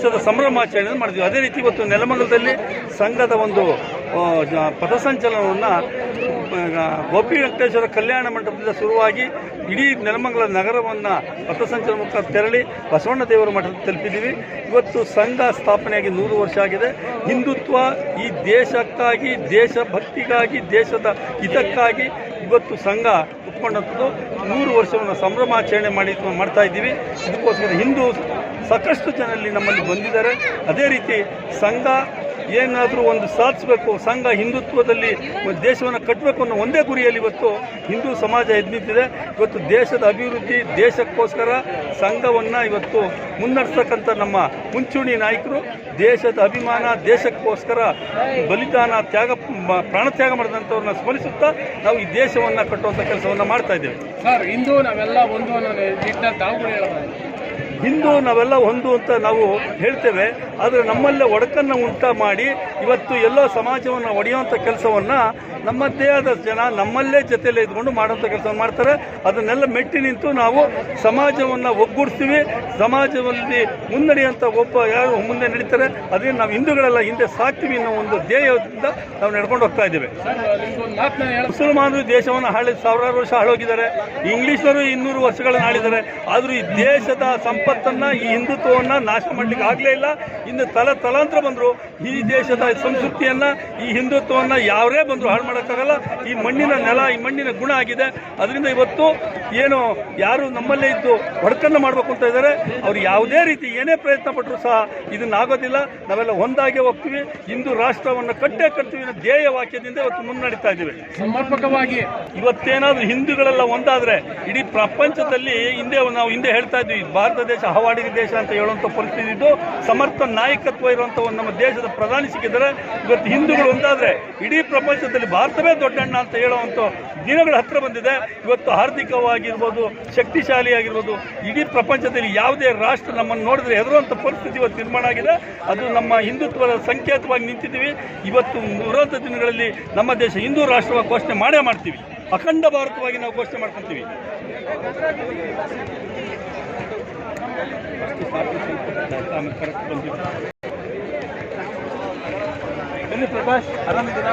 ವರ್ಷದ ಸಂಭ್ರಮಾಚರಣೆಯನ್ನು ಮಾಡಿದ್ವಿ. ಅದೇ ರೀತಿ ಇವತ್ತು ನೆಲಮಂಗಲದಲ್ಲಿ ಸಂಘದ ಒಂದು ಪಥಸಂಚಲನವನ್ನು ಗೋಪಿ ವೆಂಕಟೇಶ್ವರ ಕಲ್ಯಾಣ ಮಂಟಪದಿಂದ ಶುರುವಾಗಿ ಇಡೀ ನೆಲಮಂಗಲ ನಗರವನ್ನು ಪಥಸಂಚಲನ ಮುಖ ತೆರಳಿ ಬಸವಣ್ಣ ದೇವರ ಮಠ ತಲುಪಿದ್ದೀವಿ. ಇವತ್ತು ಸಂಘ ಸ್ಥಾಪನೆಯಾಗಿ ನೂರು ವರ್ಷ ಆಗಿದೆ. ಹಿಂದುತ್ವ ಈ ದೇಶಕ್ಕಾಗಿ, ದೇಶಭಕ್ತಿಗಾಗಿ, ದೇಶದ ಹಿತಕ್ಕಾಗಿ ಇವತ್ತು ಸಂಘ ಉಟ್ಕೊಂಡಂಥದ್ದು ನೂರು ವರ್ಷವನ್ನು ಸಂಭ್ರಮಾಚರಣೆ ಮಾಡಿ, ಮಾಡ್ತಾ ಇದ್ದೀವಿ. ಇದಕ್ಕೋಸ್ಕರ ಹಿಂದೂ ಸಾಕಷ್ಟು ಜನ ಇಲ್ಲಿ ನಮ್ಮಲ್ಲಿ ಬಂದಿದ್ದಾರೆ. ಅದೇ ರೀತಿ ಸಂಘ ಏನಾದರೂ ಒಂದು ಸಾಧಿಸಬೇಕು, ಸಂಘ ಹಿಂದುತ್ವದಲ್ಲಿ ದೇಶವನ್ನು ಕಟ್ಟಬೇಕು ಅನ್ನೋ ಒಂದೇ ಗುರಿಯಲ್ಲಿ ಇವತ್ತು ಹಿಂದೂ ಸಮಾಜ ಎದ್ದು ಇವತ್ತು ದೇಶದ ಅಭಿವೃದ್ಧಿ, ದೇಶಕ್ಕೋಸ್ಕರ ಸಂಘವನ್ನು ಇವತ್ತು ಮುನ್ನಡೆಸ್ತಕ್ಕಂಥ ನಮ್ಮ ಮುಂಚೂಣಿ ನಾಯಕರು, ದೇಶದ ಅಭಿಮಾನ, ದೇಶಕ್ಕೋಸ್ಕರ ಬಲಿದಾನ ತ್ಯಾಗ, ಪ್ರಾಣ ತ್ಯಾಗ ಮಾಡಿದಂಥವ್ರನ್ನ ಸ್ಮರಿಸುತ್ತಾ ನಾವು ಈ ದೇಶವನ್ನು ಕಟ್ಟುವಂಥ ಕೆಲಸವನ್ನು ಮಾಡ್ತಾ ಇದ್ದೇವೆ. ಸರ್, ಇಂದು ನಾವೆಲ್ಲ ಒಂದು ಹೇಳೋದು ಹಿಂದೂ ನಾವೆಲ್ಲ ಒಂದು ಅಂತ ನಾವು ಹೇಳ್ತೇವೆ, ಆದರೆ ನಮ್ಮಲ್ಲೇ ಒಡಕನ್ನು ಉಂಟ ಮಾಡಿ ಇವತ್ತು ಎಲ್ಲೋ ಸಮಾಜವನ್ನು ಒಡೆಯುವಂಥ ಕೆಲಸವನ್ನು ನಮ್ಮದೇ ಆದ ಜನ ನಮ್ಮಲ್ಲೇ ಜೊತೆಯಲ್ಲೇ ಇದ್ಕೊಂಡು ಮಾಡುವಂಥ ಕೆಲಸ ಮಾಡ್ತಾರೆ. ಅದನ್ನೆಲ್ಲ ಮೆಟ್ಟಿ ನಿಂತು ನಾವು ಸಮಾಜವನ್ನು ಒಗ್ಗೂಡಿಸ್ತೀವಿ. ಸಮಾಜದಲ್ಲಿ ಮುನ್ನಡೆಯುವಂಥ ಒಬ್ಬ ಯಾರು ಮುಂದೆ ನಡೀತಾರೆ, ಅದರಿಂದ ನಾವು ಹಿಂದೂಗಳೆಲ್ಲ ಹಿಂದೆ ಸಾಕ್ತೀವಿ ಅನ್ನೋ ಒಂದು ಧ್ಯೇಯದಿಂದ ನಾವು ನಡ್ಕೊಂಡು ಹೋಗ್ತಾ ಇದ್ದೇವೆ. ಮುಸಲ್ಮಾನರು ದೇಶವನ್ನು ಹಾಳಿ ಸಾವಿರಾರು ವರ್ಷ ಹಾಳೋಗಿದ್ದಾರೆ. ಇಂಗ್ಲಿಷರು ಇನ್ನೂರು ವರ್ಷಗಳನ್ನ ಆಳಿದ್ದಾರೆ. ಆದರೂ ಈ ದೇಶದ ಸಂಪತ್ತನ್ನ ಈ ಹಿಂದುತ್ವವನ್ನ ನಾಶ ಮಾಡ್ಲಿಕ್ಕೆ ಆಗಲೇ ಇಲ್ಲ. ಇನ್ನು ತಲ ತಲಾಂತರ ಬಂದರು. ಈ ದೇಶದ ಸಂಸ್ಕೃತಿಯನ್ನ, ಈ ಹಿಂದುತ್ವವನ್ನ ಯಾರೇ ಬಂದ್ರು ಹಾಳು ಮಾಡೋಕ್ಕಾಗಲ್ಲ. ಈ ಮಣ್ಣಿನ ನೆಲ, ಈ ಮಣ್ಣಿನ ಗುಣ ಆಗಿದೆ. ಅದರಿಂದ ಇವತ್ತು ಏನು ಯಾರು ನಮ್ಮಲ್ಲೇ ಇದ್ದು ಒಡಕನ್ನು ಮಾಡಬೇಕು ಅಂತ ಇದ್ದಾರೆ ಅವ್ರು ಯಾವುದೇ ರೀತಿ ಏನೇ ಪ್ರಯತ್ನ ಪಟ್ಟರು ಸಹ ಇದನ್ನ ಆಗೋದಿಲ್ಲ ನಾವೆಲ್ಲ ಒಂದಾಗೆ ಹೋಗ್ತೀವಿ. ಹಿಂದೂ ರಾಷ್ಟ್ರವನ್ನು ಕಟ್ಟೇ ಕಟ್ತೀವಿ ಅನ್ನೋ ಧ್ಯೇಯ ವಾಕ್ಯದಿಂದ ಇವತ್ತು ಮುನ್ನಡೀತಾ ಇದ್ದೀವಿ. ಸಮರ್ಪಕವಾಗಿ ಇವತ್ತೇನಾದರೂ ಹಿಂದೂಗಳೆಲ್ಲ ಒಂದಾದ್ರೆ ಇಡೀ ಪ್ರಪಂಚದಲ್ಲಿ ಹಿಂದೆ ನಾವು ಹಿಂದೆ ಹೇಳ್ತಾ ಇದ್ವಿ ಭಾರತ ದೇಶ ಹವಾಡಿ ದೇಶ ಅಂತ ಹೇಳುವಂಥ ಪರಿಸ್ಥಿತಿ ಇದ್ದು ಸಮರ್ಥ ನಾಯಕತ್ವ ಇರುವಂಥ ಒಂದು ನಮ್ಮ ದೇಶದ ಪ್ರಧಾನಿ ಸಿಕ್ಕಿದ್ರೆ ಇವತ್ತು ಹಿಂದೂಗಳು ಒಂದಾದ್ರೆ ಇಡೀ ಪ್ರಪಂಚದಲ್ಲಿ ಭಾರತವೇ ದೊಡ್ಡಣ್ಣ ಅಂತ ಹೇಳುವಂಥ ದಿನಗಳ ಹತ್ರ ಬಂದಿದೆ. ಇವತ್ತು ಆರ್ಥಿಕವಾಗಿರ್ಬೋದು ಶಕ್ತಿಶಾಲಿಯಾಗಿರ್ಬೋದು ಇಡೀ ಪ್ರಪಂಚದಲ್ಲಿ ಯಾವುದೇ ರಾಷ್ಟ್ರ ನಮ್ಮನ್ನು ನೋಡಿದ್ರೆ ಹೆದರುವಂಥ ಪರಿಸ್ಥಿತಿ ಇವತ್ತು ನಿರ್ಮಾಣ ಆಗಿದೆ. ಅದು ನಮ್ಮ ಹಿಂದುತ್ವದ ಸಂಕೇತವಾಗಿ ನಿಂತಿದ್ದೀವಿ. ಇವತ್ತು ಮೂರಂಥ ದಿನಗಳಲ್ಲಿ ನಮ್ಮ ದೇಶ ಹಿಂದೂ ರಾಷ್ಟ್ರವಾಗಿ ಘೋಷಣೆ ಮಾಡೇ ಮಾಡ್ತೀವಿ. ಅಖಂಡ ಭಾರತವಾಗಿ ನಾವು ಘೋಷಣೆ ಮಾಡ್ಕೊತೀವಿ. ಪ್ರಕಾಶ್ ಆರಾಮಿದ್ದೀರಾ?